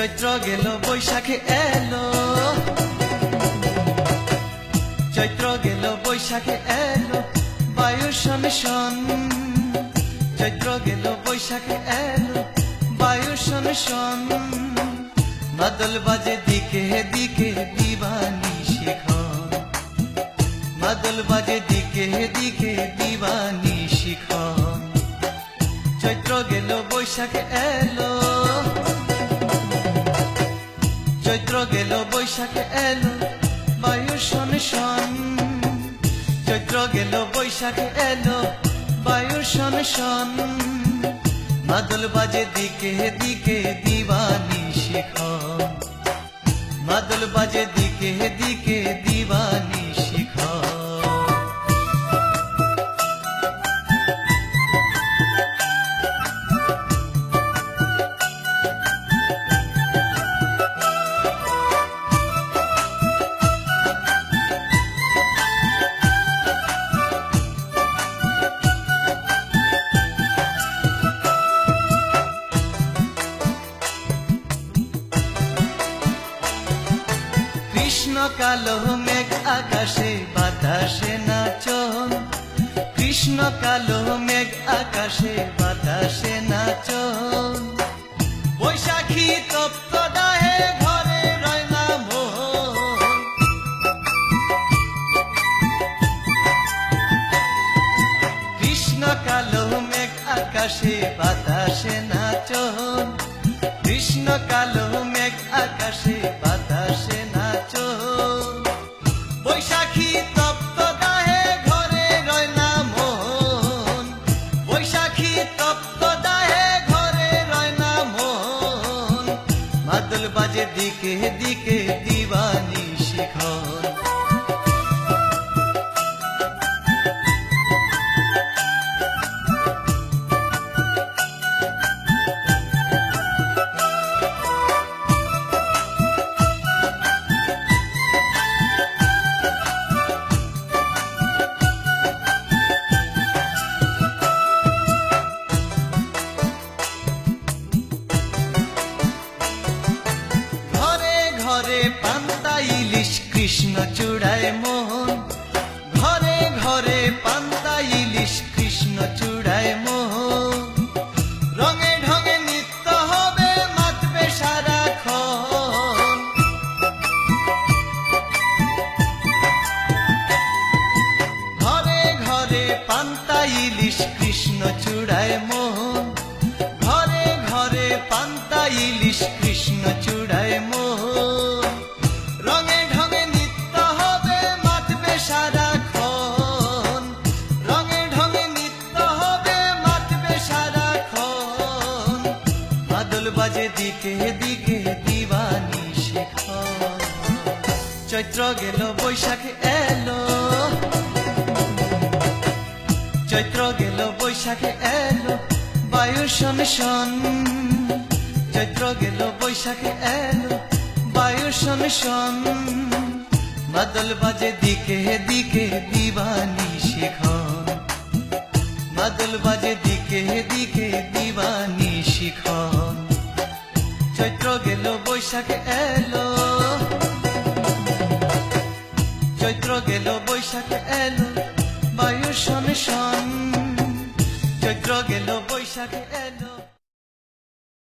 চৈত্র গেল, বৈশাখে এলো। চৈত্র গেল, বৈশাখে এলো, বায়ু শন শন চৈত্র গেল, বৈশাখে এলো, বায়ু শন শন মাদল বাজে দিকে দিকে দিবানি শিখন মাদল বাজে দিকে দিকে দিবানি শিখন চৈত্র গেল, বৈশাখে এলো। চৈত্র গেল, বৈশাখ এলো বায়ু শন শন চৈত্র গেল, বৈশাখ এলো বায়ু শন শন মাদল বাজে দিকে দিকে দিবানি শিখ মাদল বাজে দিকে দিকে কালো মেঘ আকাশে, বাতাসে নাচন কৃষ্ণ কালো মেঘ আকাশে, বাতাসে নাচন বৈশাখী তপ্ত আকাশে, বাতাসে নাচন কৃষ্ণ কালো মেঘ আকাশে দিকে দিকে দিবানি শিখন মোহন। ঘরে ঘরে পান্তা ইলিশ, কৃষ্ণ চূড়ায় মোহন। রঙে ঢঙে নিত্য হবে মাতবে সারাক্ষণ। ঘরে ঘরে পান্তা ইলিশ, কৃষ্ণ চূড়ায় মোহন বাজে দিকে দিকে দিবানি শেখর। চৈত্র গেল, বৈশাখে এলো। চৈত্র গেল, বৈশাখে এলো। বায়ু শন চৈত্র গেল, বৈশাখে এলো। বায়ু শন বাদল বাজে দিকে দিকে দিবানি শিখন বাদল বাজে দিকে দিকে দিবানি গেল বৈশাখে এলো। চৈত্র গেল বৈশাখ এলো। বায়ু শন শন চৈত্র গেল বৈশাখ এলো।